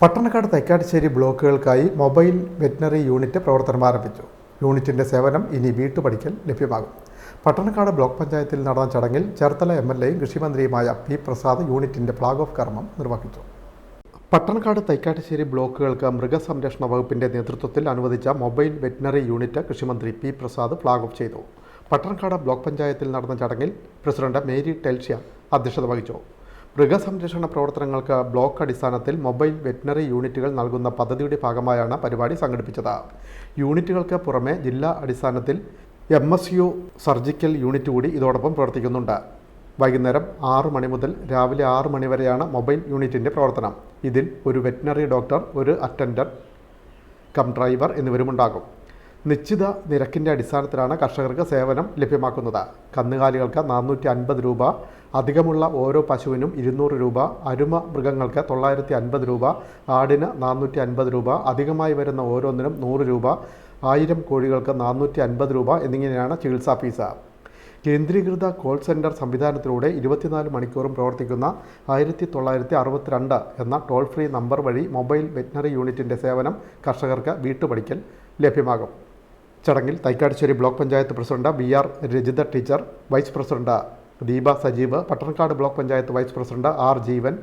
പട്ടണക്കാട് തൈക്കാട്ടുശ്ശേരി ബ്ലോക്കുകൾക്കായി mobile veterinary unit പ്രവർത്തനം ആരംഭിച്ചു. യൂണിറ്റിന്റെ സേവനം ഇനി വീട്ടുപടിക്കൽ ലഭ്യമാകും. പട്ടണക്കാട് ബ്ലോക്ക് പഞ്ചായത്തിൽ നടന്ന ചടങ്ങിൽ ചേർത്തല എം എൽ എയും കൃഷിമന്ത്രിയുമായ പി പ്രസാദ് യൂണിറ്റിന്റെ ഫ്ലാഗ് ഓഫ് കർമ്മം നിർവഹിച്ചു. പട്ടണക്കാട് തൈക്കാട്ടുശ്ശേരി ബ്ലോക്കുകൾക്ക് മൃഗസംരക്ഷണ വകുപ്പിന്റെ നേതൃത്വത്തിൽ അനുവദിച്ച മൊബൈൽ വെറ്റിനറി യൂണിറ്റ് കൃഷിമന്ത്രി പി പ്രസാദ് ഫ്ലാഗ് ഓഫ് ചെയ്തു. പട്ടണക്കാട് ബ്ലോക്ക് പഞ്ചായത്തിൽ നടന്ന ചടങ്ങിൽ പ്രസിഡന്റ് മേരി ടെൽഷ്യ അധ്യക്ഷത വഹിച്ചു. മൃഗസംരക്ഷണ പ്രവർത്തനങ്ങൾക്ക് ബ്ലോക്ക് അടിസ്ഥാനത്തിൽ മൊബൈൽ വെറ്റിനറി യൂണിറ്റുകൾ നൽകുന്ന പദ്ധതിയുടെ ഭാഗമായാണ് പരിപാടി സംഘടിപ്പിച്ചത്. യൂണിറ്റുകൾക്ക് പുറമെ ജില്ലാ അടിസ്ഥാനത്തിൽ M S U surgical unit കൂടി ഇതോടൊപ്പം പ്രവർത്തിക്കുന്നുണ്ട്. വൈകുന്നേരം ആറു മണി മുതൽ രാവിലെ ആറു മണി വരെയാണ് മൊബൈൽ യൂണിറ്റിന്റെ പ്രവർത്തനം. ഇതിൽ ഒരു വെറ്റിനറി ഡോക്ടർ ഒരു അറ്റൻഡർ കം ഡ്രൈവർ എന്നിവരുമുണ്ടാകും. നിശ്ചിത നിരക്കിന്റെ അടിസ്ഥാനത്തിലാണ് കർഷകർക്ക് സേവനം ലഭ്യമാക്കുന്നത്. കന്നുകാലികൾക്ക് നാനൂറ്റി അൻപത് രൂപ അധികമുള്ള ഓരോ പശുവിനും ഇരുന്നൂറ് രൂപ അരുമ മൃഗങ്ങൾക്ക് തൊള്ളായിരത്തി അൻപത് രൂപ ആടിന് നാനൂറ്റി അൻപത് രൂപ അധികമായി വരുന്ന ഓരോന്നിനും നൂറ് രൂപ ആയിരം കോഴികൾക്ക് നാനൂറ്റി അൻപത് രൂപ എന്നിങ്ങനെയാണ് ചികിത്സാ ഫീസ്. കേന്ദ്രീകൃത കോൾ സെന്റർ സംവിധാനത്തിലൂടെ ഇരുപത്തിനാല് മണിക്കൂറും പ്രവർത്തിക്കുന്ന ആയിരത്തി തൊള്ളായിരത്തി അറുപത്തിരണ്ട് എന്ന ടോൾ ഫ്രീ നമ്പർ വഴി മൊബൈൽ വെറ്റിനറി യൂണിറ്റിന്റെ സേവനം കർഷകർക്ക് വീട്ടുപടിക്കൽ ലഭ്യമാകും. ചടങ്ങിൽ Thaikattussery block panchayat president B R Rajitha teacher vice president Deepa Sajeev Pattanakkad block panchayat vice president R Jeevan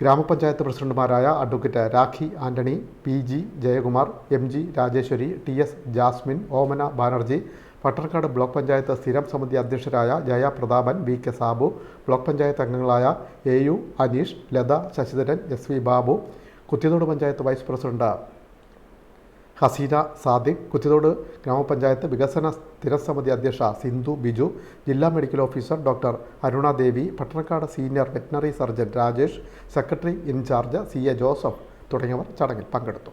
ഗ്രാമപഞ്ചായത്ത് പ്രസിഡന്റുമാരായ advocate Rakhi Antony P G Jayakumar M G Rajeswari T S Jasmine Omana Banerjee Pattanakkad block panchayat സ്ഥിരം സമിതി അധ്യക്ഷരായ Jaya Prathapan V K Sabu block panchayat അംഗങ്ങളായ A U Aneesh Latha Sasidharan S V Babu Kuthiyathode panchayat vice president Haseena Sadiq Kuthiyathode ഗ്രാമപഞ്ചായത്ത് വികസന സ്ഥിരസമിതി അധ്യക്ഷ സിന്ധു ബിജു ജില്ലാ medical officer doctor Arunadevi Pattanakkad senior veterinary surgeon Rajesh secretary incharge C A Joseph തുടങ്ങിയവർ ചടങ്ങിൽ പങ്കെടുത്തു.